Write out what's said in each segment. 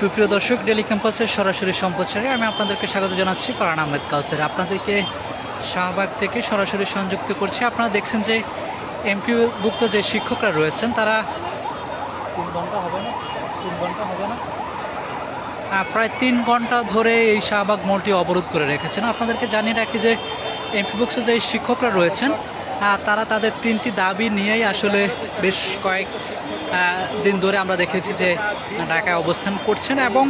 সুপ্রিয় দর্শক ডেলি ক্যাম্পাসের সরাসরি সম্প্রচারে আমি আপনাদেরকে স্বাগত জানাচ্ছি ফারান আহমেদ কাউসের। আপনাদেরকে শাহবাগ থেকে সরাসরি সংযুক্ত করছি। আপনারা দেখছেন যে এমপিভুক্ত যে শিক্ষকরা রয়েছেন তারা তিন ঘণ্টা হবে না? তিন ঘণ্টা হবে না? আহ, প্রায় তিন ঘণ্টা ধরে এই শাহবাগ মোড়টি অবরোধ করে রেখেছেন। আপনাদেরকে জানিয়ে রাখি যে এমপিভুক্ত যে শিক্ষকরা রয়েছেন তারা তাদের তিনটি দাবি নিয়েই আসলে বেশ কয়েক দিন ধরে আমরা দেখেছি যে ঢাকায় অবস্থান করছেন এবং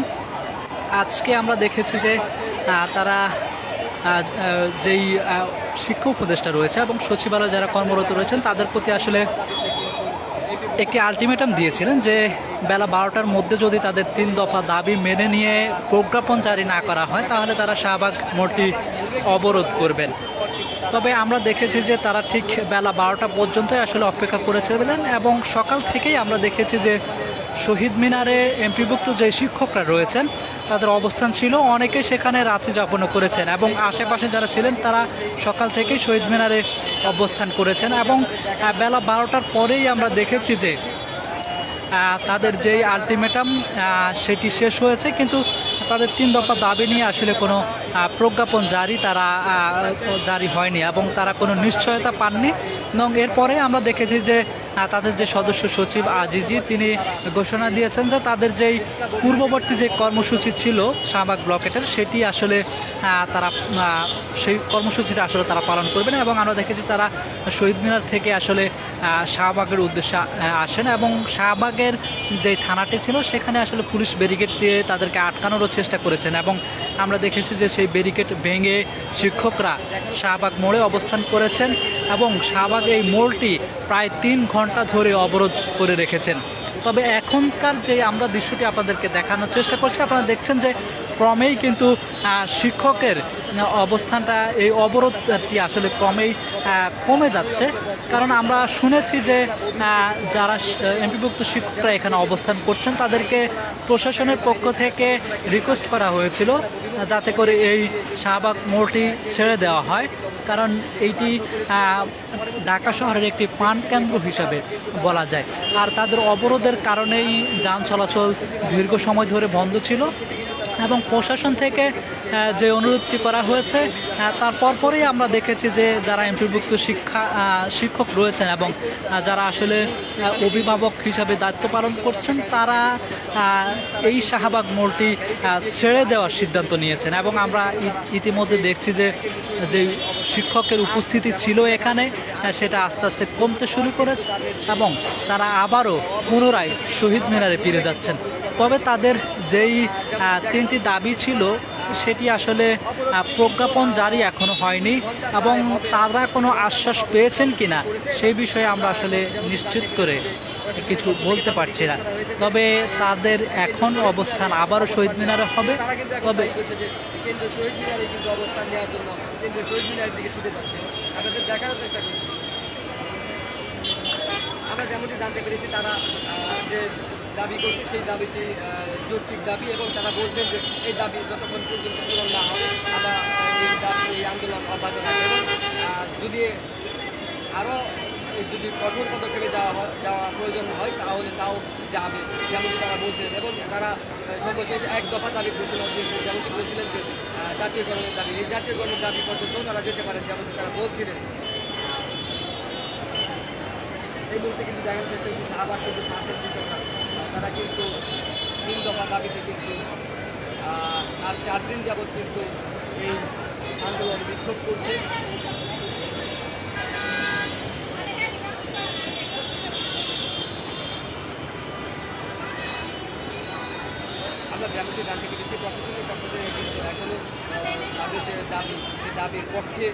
আজকে আমরা দেখেছি যে তারা যেই শিক্ষা উপদেষ্টা রয়েছে এবং সচিবালয়ে যারা কর্মরত রয়েছেন, তাদের প্রতি আসলে একটি আলটিমেটাম দিয়েছিলেন যে বেলা বারোটার মধ্যে যদি তাদের তিন দফা দাবি মেনে নিয়ে প্রজ্ঞাপন জারি না করা হয়, তাহলে তারা শাহবাগ মোড়টি অবরোধ করবেন। তবে আমরা দেখেছি যে তারা ঠিক বেলা বারোটা পর্যন্তই আসলে অপেক্ষা করেছিলেন এবং সকাল থেকেই আমরা দেখেছি যে শহীদ মিনারে এমপিভুক্ত যে শিক্ষকরা রয়েছেন, তাদের অবস্থান ছিল অনেকে সেখানে রাত্রি যাপনও করেছেন এবং আশেপাশে যারা ছিলেন তারা সকাল থেকেই শহীদ মিনারে অবস্থান করেছেন এবং বেলা বারোটার পরেই আমরা দেখেছি যে তাদের যেই আলটিমেটাম সেটি শেষ হয়েছে, কিন্তু তাদের তিন দফা দাবি নিয়ে আসলে কোনো প্রজ্ঞাপন জারি তারা জারি হয়নি এবং তারা কোনো নিশ্চয়তা পাননি। এবং এরপরে আমরা দেখেছি যে তাদের যে সদস্য সচিব আজিজি, তিনি ঘোষণা দিয়েছেন যে তাদের যেই পূর্ববর্তী যে কর্মসূচি ছিল শাহবাগ ব্লকেটের, সেটি আসলে তারা সেই কর্মসূচিটা আসলে তারা পালন করবেন এবং আমরা দেখেছি তারা শহীদ মিনার থেকে আসলে শাহবাগের উদ্দেশ্যে আসেন এবং শাহবাগের যে থানাটি ছিল, সেখানে আসলে পুলিশ ব্যারিকেড দিয়ে তাদেরকে আটকানোরও চেষ্টা করেছেন এবং আমরা দেখেছি যে সেই ব্যারিকেড ভেঙে শিক্ষকরা শাহবাগ মোড়ে অবস্থান করেছেন এবং শাহবাগ এই মোড়টি প্রায় তিন ঘণ্টা ধরে অবরোধ করে রেখেছেন। তবে এখনকার যে আমরা দৃশ্যটি আপনাদেরকে দেখানোর চেষ্টা করছি, আপনারা দেখছেন যে ক্রমেই কিন্তু শিক্ষকের অবস্থানটা, এই অবরোধটি আসলে ক্রমেই কমে যাচ্ছে। কারণ আমরা শুনেছি যে যারা এমপিভুক্ত শিক্ষকরা এখানে অবস্থান করছেন, তাদেরকে প্রশাসনের পক্ষ থেকে রিকোয়েস্ট করা হয়েছিল, যাতে করে এই শাহবাগ মোড়টি ছেড়ে দেওয়া হয়। কারণ এইটি ঢাকা শহরের একটি পান কেন্দ্র হিসাবে বলা যায়। আর তাদের অবরোধের কারণেই যান চলাচল দীর্ঘ সময় ধরে বন্ধ ছিল। এবং প্রশাসন থেকে যে অনুরোধটি করা হয়েছে তার পরপরই আমরা দেখেছি যে যারা এমপিভুক্ত শিক্ষা শিক্ষক রয়েছেন এবং যারা আসলে অভিভাবক হিসাবে দায়িত্ব পালন করছেন, তারা এই শাহবাগ মোড়টি ছেড়ে দেওয়ার সিদ্ধান্ত নিয়েছেন এবং আমরা ইতিমধ্যে দেখছি যে যে শিক্ষকের উপস্থিতি ছিল এখানে সেটা আস্তে আস্তে কমতে শুরু করেছে এবং তারা আবারও পুনরায় শহীদ মিনারে ফিরে যাচ্ছেন। তবে তাদের যেই তিনটি দাবি ছিল, সেটি আসলে প্রজ্ঞাপন জারি এখনও হয়নি এবং তারা কোনো আশ্বাস পেয়েছেন কিনা, সেই বিষয়ে আমরা আসলে নিশ্চিত করে কিছু বলতে পারছি না। তবে তাদের এখন অবস্থান আবারও শহীদ মিনারে হবে। তবে আমরা যেমনটি জানতে পেরেছি, তারা যে দাবি করছে, সেই দাবিটি যৌক্তিক দাবি এবং তারা বলছেন যে এই দাবি যতক্ষণ পর্যন্ত পূরণ না হবে আমরা এই দাবি, এই আন্দোলন অব্যাহত রাখব যদি আরও যদি কঠোর পদক্ষেপে যাওয়া যাওয়া প্রয়োজন হয়, তাহলে তাও যাবে, যেমনটি তারা বলছিলেন এবং তারা সর্বশেষ এক দফা দাবি ঘোষণা দিয়েছে যেমনটি বলছিলেন যে জাতীয়করণের দাবি, এই জাতীয়করণের দাবি পর্যন্ত তারা যেতে পারেন, যেমনটি তারা বলছিলেন। এই মুহূর্তে কিন্তু দেখা যাচ্ছে আবার কিন্তু তারা কিন্তু তিন দফা দাবিতে কিন্তু আর চার দিন যাবৎ কিন্তু এই আন্দোলন বিক্ষোভ করছে। আমরা যেমনটি জানতে পেরেছি, প্রশাসনের পক্ষ থেকে কিন্তু এখনও তাদের যে দাবি সেই দাবির পক্ষে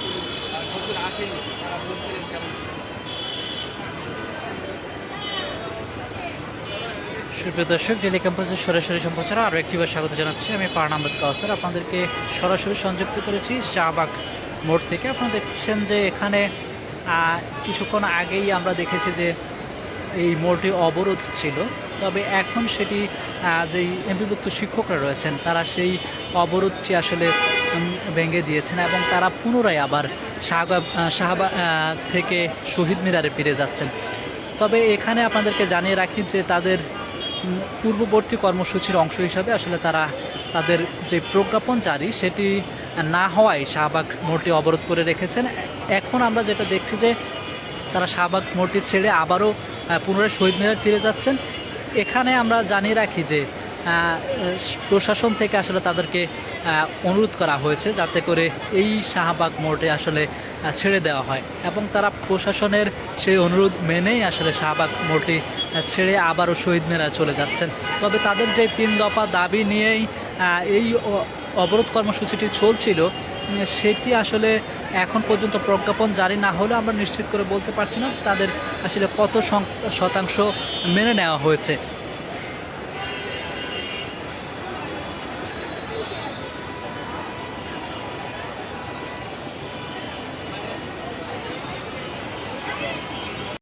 কোনো ঘোষণা আসেনি। তারা বলছিলেন যেমন সুপ্রিয় দর্শক ডেলি ক্যাম্পাসের সরাসরি সম্প্রচার আরও একটিবার স্বাগত জানাচ্ছি। আমি পার্ন আহমেদ কাউসার। আপনাদেরকে সরাসরি সংযুক্ত করেছি শাহবাগ মোড় থেকে। আপনারা দেখছেন যে এখানে কিছুক্ষণ আগেই আমরা দেখেছি যে এই মোড়টি অবরোধ ছিল। তবে এখন সেটি যেই এমপিভুক্ত শিক্ষকরা রয়েছেন, তারা সেই অবরোধটি আসলে ভেঙে দিয়েছেন এবং তারা পুনরায় আবার শাহবাগ শাহবাগ থেকে শহীদ মিনারে ফিরে যাচ্ছেন। তবে এখানে আপনাদেরকে জানিয়ে রাখি যে তাদের পূর্ববর্তী কর্মসূচির অংশ হিসাবে আসলে তারা তাদের যে প্রজ্ঞাপন জারি, সেটি না হওয়ায় শাহবাগ মোড়টি অবরোধ করে রেখেছেন। এখন আমরা যেটা দেখছি যে তারা শাহবাগ মোড়টি ছেড়ে আবারও পুনরায় শহীদ মিনার ফিরে যাচ্ছেন। এখানে আমরা জানিয়ে রাখি যে প্রশাসন থেকে আসলে তাদেরকে অনুরোধ করা হয়েছে যাতে করে এই শাহবাগ মোড়ে আসলে ছেড়ে দেওয়া হয়। এবং তারা প্রশাসনের সেই অনুরোধ মেনেই আসলে শাহবাগ মোড়টি ছেড়ে আবারও শহীদ মিনার চলে যাচ্ছেন। তবে তাদের যে তিন দফা দাবি নিয়েই এই অবরোধ কর্মসূচিটি চলছিল সেটি আসলে এখন পর্যন্ত প্রজ্ঞাপন জারি না হলে আমরা নিশ্চিত করে বলতে পারছি না তাদের আসলে কত শতাংশ মেনে নেওয়া হয়েছে।